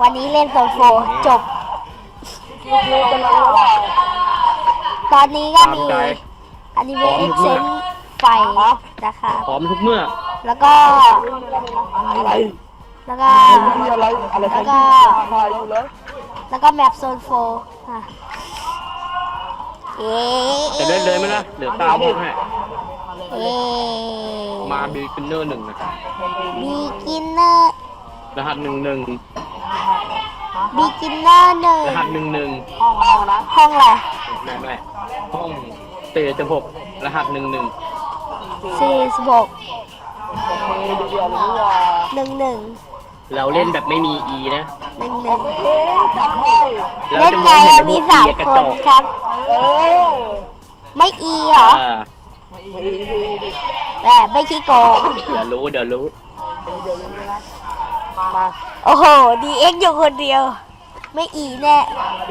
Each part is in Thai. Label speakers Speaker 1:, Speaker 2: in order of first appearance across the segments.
Speaker 1: วันนี้เล่นโซนโฟจบ
Speaker 2: คิวจะมาว่า
Speaker 1: ตอนนี้ก็
Speaker 3: ตาม
Speaker 1: มี
Speaker 3: ใจ
Speaker 1: อนิเมะเอ็กเซนไฟนะคะ
Speaker 3: พร้อมทุกเมื่อ
Speaker 1: แล้วก็
Speaker 2: อะไร
Speaker 1: แล้วก็
Speaker 2: มีอะไรอะไร
Speaker 1: แล้วก็
Speaker 2: พาอยู่แล้ว
Speaker 1: แล้วก็แมปโซนโฟอะเอ๊
Speaker 3: จะเล่นเลยไหมล่ะเดี๋ยวตามผมให้
Speaker 1: เอ๊
Speaker 3: มาบีกินเนอร์หนึ่งนะครับ
Speaker 1: บีกินเนอร์
Speaker 3: รหัสหนึ่งหนึ่ง
Speaker 1: บีกินเนอร์หนึ่ง
Speaker 3: รหัสหนึ่งหนึ่ง
Speaker 2: ห้องห้องนะ
Speaker 1: ห้องอะไร
Speaker 3: ไม่ไม่ห้องเตะจะหกรหัสหนึ่งหนึ่ง
Speaker 1: สี่สิบหก
Speaker 2: มีเดียวรู้ว่า
Speaker 1: หนึ่งหนึ่ง
Speaker 3: เราเล่นแบบไม่มี E นะ
Speaker 1: หนึ่งหนึ่ง
Speaker 2: เอ๊ะจับให้
Speaker 3: แล้ว
Speaker 1: เล่น
Speaker 3: จะ
Speaker 1: ไง
Speaker 3: มองเห็น
Speaker 1: อะ
Speaker 3: พ
Speaker 1: มี
Speaker 3: วก
Speaker 1: สาม
Speaker 3: E กระ
Speaker 1: ค
Speaker 3: จ
Speaker 1: น
Speaker 3: ก
Speaker 1: ครับ
Speaker 2: เออ
Speaker 1: ไม่อีเหรอ
Speaker 3: อ่า
Speaker 1: แต่ไม่ขี้โกง
Speaker 3: เดี๋ยวรู้เดี๋ยวรู้
Speaker 2: มา
Speaker 1: โอ้โหดีเอ็กอยู่คนเดียว ไม่อีแน่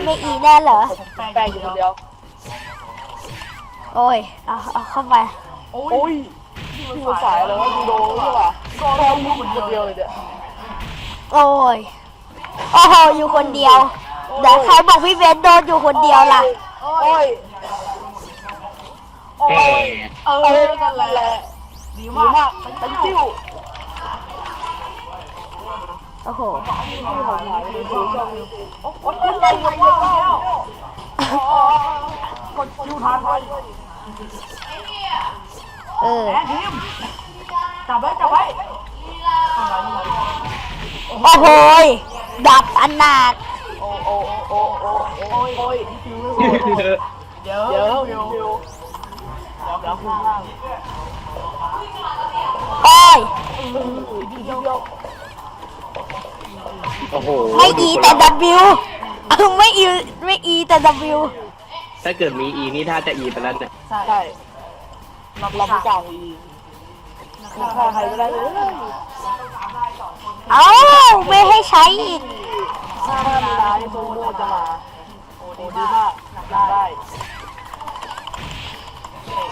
Speaker 1: ไม่อีแน่เหรอ
Speaker 2: แป้งอยู่คนเดียว
Speaker 1: โอ้ยเอาเอาเข้าไป
Speaker 2: โอ้ยที่มันสายเลยว่าดูโดใช่ป่ะก็เราอยู่คนเดียวเลยเนี่ย
Speaker 1: โอ้ยโอ้โหอยู่คนเดียวเดี๋ยวใครบอกพี่เบนโดนอยู่คนเดียวล่ะ
Speaker 2: โอ้ย
Speaker 3: เอ๊ะ
Speaker 2: เออนั่นแหละดีมากตั้งจิ้ว
Speaker 1: โอ้โห
Speaker 2: โอ้ยขึ้นไปเลยแล้วกดคิวทันไป
Speaker 1: เออ
Speaker 2: จับไว้จับไว้
Speaker 1: โอ้โหยดับอันหนัก
Speaker 2: โอ้โอ้โอ้โอ้โอ้ยโอ้ยคิวเดี๋ยวเดี๋ยวคิวเดี๋ยวเดี๋ยวข้างล่าง
Speaker 1: โอ้ย
Speaker 2: เดียว
Speaker 3: โอ้โห
Speaker 1: ไม่อีแต่ W เออไม่อีไม่อีแต่ W
Speaker 3: ถ้าเกิดมี E นี่ถ้าจะ E ไปแล้วเนี่ย
Speaker 2: ใช่ใช่รับรับกลางอีฆ่าใครไม่ได้เลย
Speaker 1: เอ้าไม่ให้ใช้อีก
Speaker 2: ถ้ามีร้ายโซโมจะมาโอ้ดีมากได้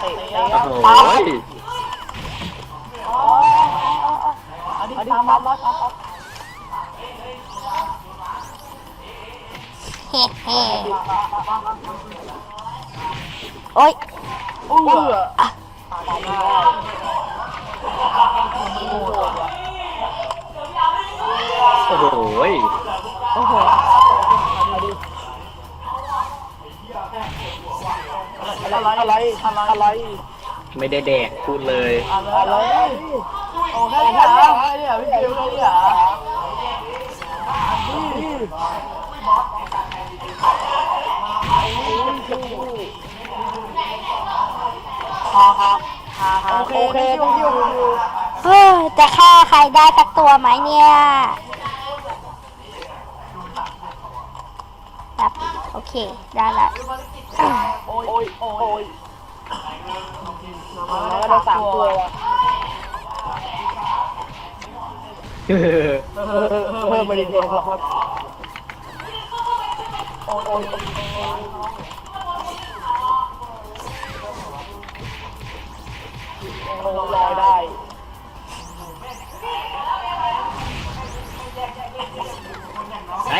Speaker 2: เตะเตะ
Speaker 3: โอ้โห
Speaker 2: อันนี้ตามมาตามมา
Speaker 1: โอ้ย
Speaker 2: อู้เออ
Speaker 3: โอ้โห
Speaker 1: โอ้โห
Speaker 2: อะไรอะไรอะไร
Speaker 3: ไม่ได้แดกพูดเลย
Speaker 2: อะไรโอ้แค่นี้เหรอเนี่ยพี่คิวแค่นี้เหรอโอ
Speaker 1: จะฆ่าใครได้สักตัวไหมเนี่ยครับโอเค ได้ละ
Speaker 2: โอ้ยโอ้ยโอ้ยแล้วก็ได้สามตัวว่ะเพิ่มมาดีเดียวครับโอ้ยโอ้ยลอยได้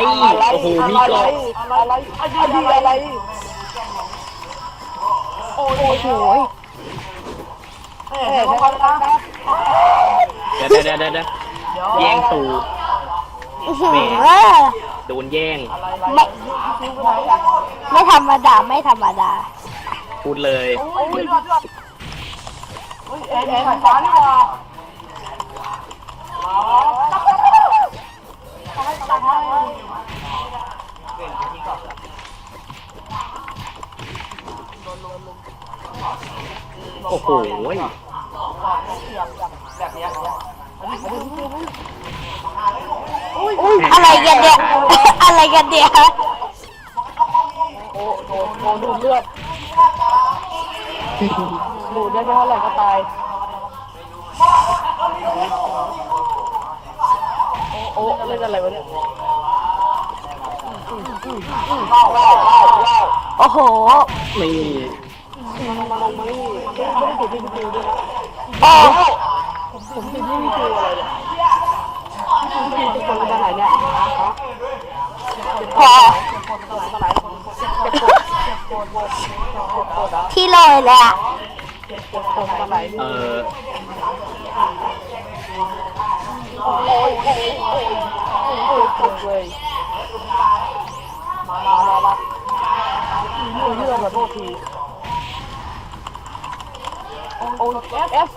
Speaker 3: โอ้โหมีเกาะ
Speaker 2: อะไรอะไรอะไรโอ้ยโอ้โอ้ยเอ๊ะเดี๋ยว
Speaker 3: เดี๋ยวเดี๋ยวเดี๋ยวเดี๋ยวแย่งตู
Speaker 1: อื้อหือ
Speaker 3: โดนแย่ง
Speaker 1: ไม่ไม่ธรรมดาไม่ธรรมดา
Speaker 3: พูดเลย
Speaker 2: เอ็นเอ็นฟ้านี่ว่า
Speaker 3: อ้โห
Speaker 1: อะไรกันเนี่ย อะไรกันเนี่ย
Speaker 2: โอ้โหโดนดูดเลือดดูดได้แค่เท่าไหร่ก็ตายโอ้โอ้เล่นอะไรวะเนี่ยว้าวว้าวว้าวว้าว
Speaker 1: โอ้โห
Speaker 3: นี่
Speaker 2: มางมไม่ได้ติดที่คิวด้วยนะ
Speaker 1: โอ้
Speaker 2: ผมติดที่คิวอะไรเนี่ยที่คิวจะคนไปไหนเนี่ย
Speaker 1: พอที่เลยเลยอะ
Speaker 2: เอ่
Speaker 3: อ
Speaker 2: โอ้ยโอ้ยโอ้ยโอ้ยปวดเลยมามามามาเลือดเลือดขอโทษที โอ้ยเอฟเอฟ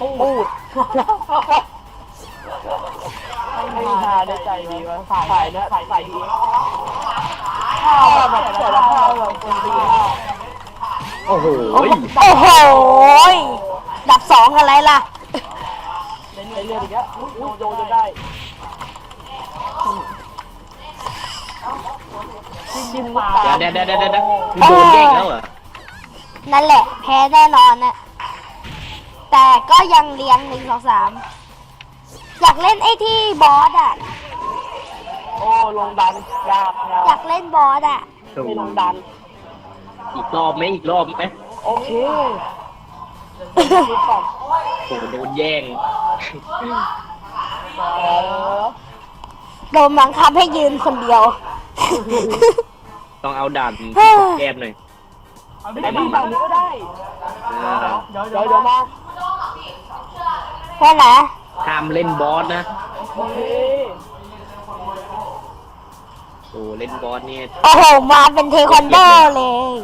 Speaker 2: ปูดไม่ทาได้ใจดีวะถ่ายเนี่ยถ่ายใส่ดีข้าวแบบแต่ละข้าวแบบคนดีมาก
Speaker 3: โอ้โห
Speaker 1: โอ้โห ดับสองอะไรล่ะ
Speaker 2: เล่นเรื่อยๆอีกแล้วโยโยจะได้ชิมมา
Speaker 3: เดี๋ยวเดี๋ยวเดี๋ยวเดี๋ยวเดี๋ยวมึงโดนแย่งแล้วเหรอ
Speaker 1: นั่นแหละ แพ้แน่นอนน่ะ แต่ก็ยังเลี้ยงหนึ่งสองสามอยากเล่นไอ้ที่บอสอะ
Speaker 2: โอ้ลงดันยากยา
Speaker 1: อยากกเล่นบอสอะ
Speaker 2: ไม่ลงดัน
Speaker 3: อีกรอบไหมอีกรอบไหม
Speaker 2: โอเคคิดก่อน
Speaker 3: โอ้โหโดนแย่ง
Speaker 2: เออ
Speaker 1: โดนบังคับให้ยืนคนเดียว
Speaker 3: ต้องเอาด่านแก้มหน่อย
Speaker 2: แต่ดีฝั่งนี้ก็ได้
Speaker 3: เออ
Speaker 2: เดี๋ยวเดี๋ยวเดี๋ยวมา
Speaker 1: แค่ไหน
Speaker 3: ห้ามเล่นบอสนะ
Speaker 2: โอเค
Speaker 3: โอ้เล่นบอสเนี่ย
Speaker 1: โอ้โห มาเป็นเทควันโดเลย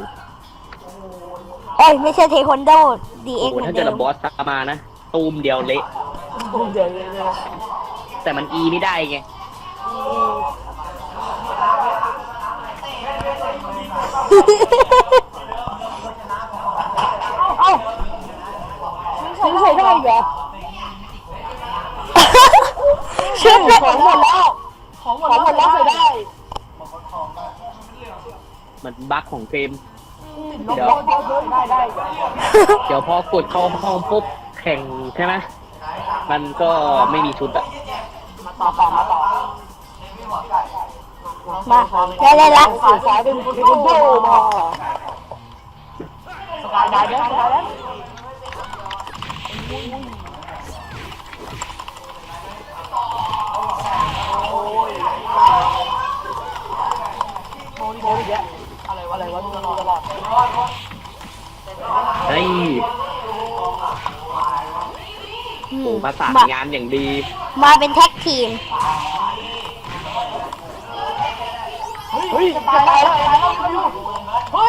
Speaker 1: เอ้ย ไม่ใช่เทควันโดดี
Speaker 3: โอ้
Speaker 1: เอ็ก
Speaker 3: โห
Speaker 1: เหมือ
Speaker 3: ถ้าน
Speaker 1: เดิ
Speaker 3: เกิด
Speaker 1: ม
Speaker 3: บอสตามมานะตูมเดียวเละ
Speaker 2: เดี๋ยวเดี๋ยวเดี๋ยว
Speaker 3: แต่มันอีไม่ได้ไง
Speaker 1: ชุดเลย
Speaker 2: ของหมดแล้วของหมดแล้วใส่ได้
Speaker 3: มันบั๊กของเกม
Speaker 2: ลงลงได้ได้
Speaker 3: เดี๋ยวพอกดเข้าห้องปุ๊บแข่งใช่ไหมมันก็ไม่มีชุดอะ
Speaker 2: มาต่อต่อมาต่อ
Speaker 1: มาได้เลยละ
Speaker 2: สื่อสายเป็นเป็นคุณโบมาสกายได้ได้ได้ โมนี่โมนี่แยะอะไรวะอะไรวะตลอดตลอด
Speaker 3: เฮ้ย
Speaker 1: อืม
Speaker 3: โอ้ประสาน
Speaker 1: มา งา
Speaker 3: นอย่างดี
Speaker 1: มาเป็นแท็กทีม
Speaker 2: เฮ้ยจะตายแล้ว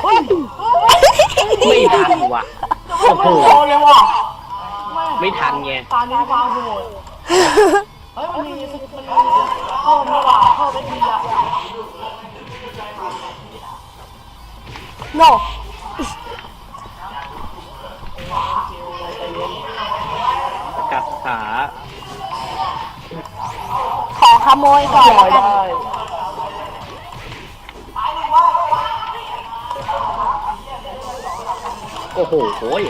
Speaker 2: เฮ้ย
Speaker 3: ไม่ทันว่ะโอ้โห
Speaker 2: โอ้เลยว่ะ
Speaker 3: ไม่ทันไง
Speaker 2: ตานี้ฟางโหดเฮ้ยมันมีมันมีเพิ่มแโน
Speaker 3: กัดขา
Speaker 1: ขอขโมยก่อนแล้วกัน
Speaker 3: โอ้โหโอ้ย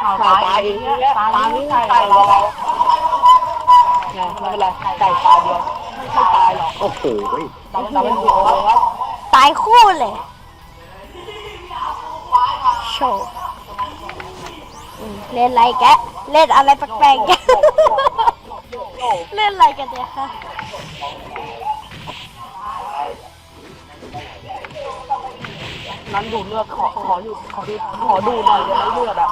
Speaker 2: ข่าวตายเองเนี่ยตานี้ไก่เราเนี่ยไม่เป็นไรไก่ตายเดียวไม่ตายหรอก
Speaker 3: โอ้โห
Speaker 2: เราเราเป็นหัวครับ
Speaker 1: ตายคู่เลย โชว์อืมเล่นอะไรแกะเล่นอะไรแปลกๆแกะเล่นอะไรกันเนี่ยคะ
Speaker 2: นั้นดูเลือดขอขออยู่ขอดูขอดูหน่อยได้ไหมเลือดอะ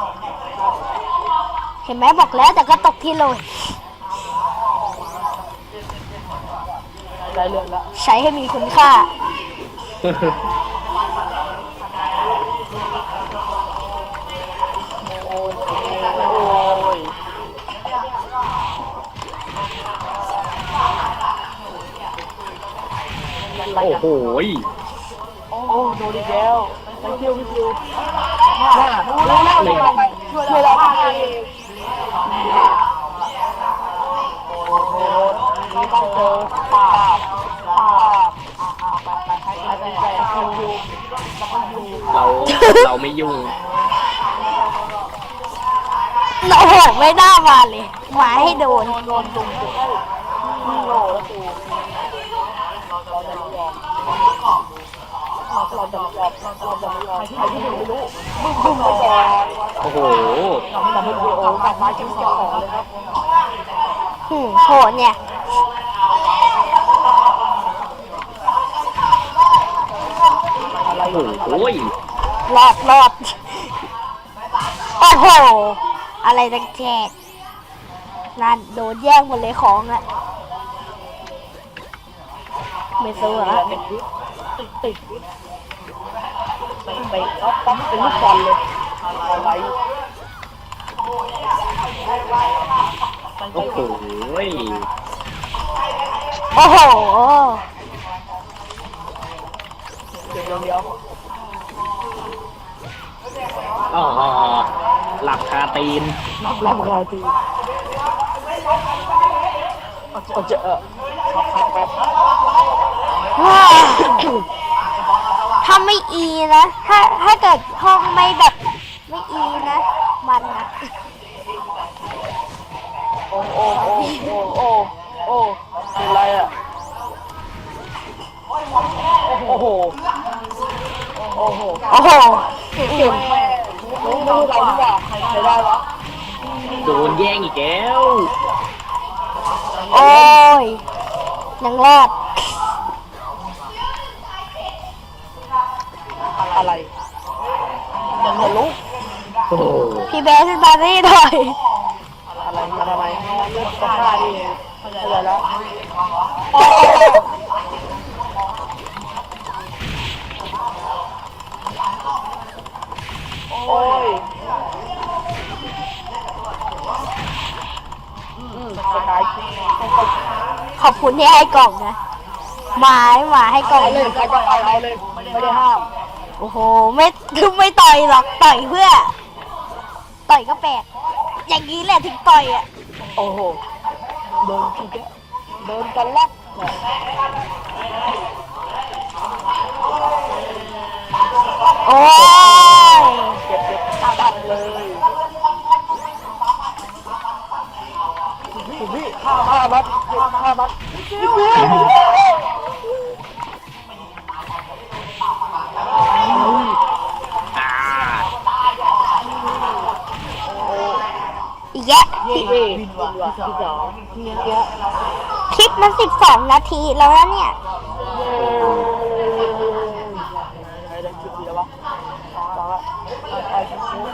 Speaker 1: เห็นไหมบอกแล้วแต่ก็ตกที่โรย
Speaker 2: ได้เลือดแล้ว
Speaker 1: ใช้ให้มีคุณค่า
Speaker 2: โอ้โหโอ้โดนอีกแล้วไปคิวไปคิวน่ารู้แล้วช่วยช่วยเราเองโอ้โหนี่ต้องเจอปาบปาบไปไปไปไปไปไปคิวคิวแล้วก็ยู
Speaker 3: เราเราไม่ยุ่ง
Speaker 1: โอ้โหไม่น่ามาเลยมาให้โดน
Speaker 2: โดนโดนจุ่มจุ่มให้ยิงโลแล้วกู
Speaker 3: โอ้โห
Speaker 2: เราไม่ทำให้โอ้กลับมาจิ้มจ่อเลยครับ
Speaker 1: หืมโหดเนี่ย
Speaker 3: โหโอ้ย
Speaker 1: รอดรอดโอ้โห อะไรตังแจกนั่นโดนแย่งหมดเลยของอะไม่สู้อะ
Speaker 2: ติดติด ติดไปไปเอาปั๊มเป็นลูกบอลเลยอะไร
Speaker 3: โอ้โห
Speaker 1: โอ้โห
Speaker 2: เดี๋ยวเดี๋ยว
Speaker 3: อ๋อหลับคาตีน
Speaker 2: นับรับราตีเอาเจอเออแบบ
Speaker 1: ถ้าไม่อีนะ ถ้าถ้าเกิดห้องไม่แบบไม่อีนะ มันนะ
Speaker 2: โอ้โอ้โอ้โอ้โอ้โอ้เป็นไรอะ โอ้โห โอ้โห
Speaker 1: โอ้โห
Speaker 2: รู้รู้เราหรือเปล่าใครใครได้วะ
Speaker 3: โดนแย่งอีกแล้ว
Speaker 1: โอ้ยยังรอด
Speaker 2: อะไรยังจะลุก
Speaker 3: โอ้โห
Speaker 1: พี่เบสมานี่หน่อย
Speaker 2: อะไรมาทำไมเลือกก็ฆ่าดิเข้าใจแล้วโอ้ยอืมสกาย
Speaker 1: ขอบคุณที่ให้กล่องนะหมาให้หมาให้กล่อง
Speaker 2: เอาเลยใครก็เอาเอาเลย ไม่ได้ห้าม
Speaker 1: โอ้โห ไม่คือไม่ต่อยหรอก ต่อยเพื่อ ต่อยก็แปลก อย่างนี้แหละถึงต่อยอะ
Speaker 2: โอ้โหเดินทีเดียวเดินกันลับเนี่ย
Speaker 1: โอ้ย
Speaker 2: เก็บเก็บห้าบัตรเลยคุณพี่ห้าห้าบัตรเก็บห้าบัต
Speaker 1: ยะ
Speaker 2: เย่เย่วินว่ะที่สองเย่
Speaker 1: คลิปมันสิบสองนาทีแล้วนะเนี่ย
Speaker 2: ใครได้คิดดีแล้ววะสองละไปไป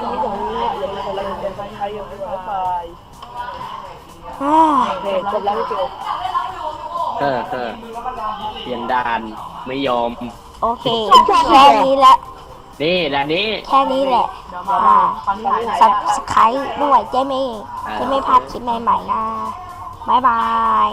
Speaker 2: นี่ตรงนี้อย่าลืมคนละหนึ่งเป็นใครยังไม่ได้ไป
Speaker 1: อ้าว
Speaker 2: โอเคจบแล้วพี่เจอ
Speaker 3: เออเออเปลี่ยนด่านไม่ยอม
Speaker 1: โอเคแค่นี้แหละ
Speaker 3: นี่ด่านนี้
Speaker 1: แค่นี้แหละอ่า สับสไครด้วยเจ๊ไม่เจ๊ไม่พลาดคลิปใหม่ๆนะ บ๊ายบาย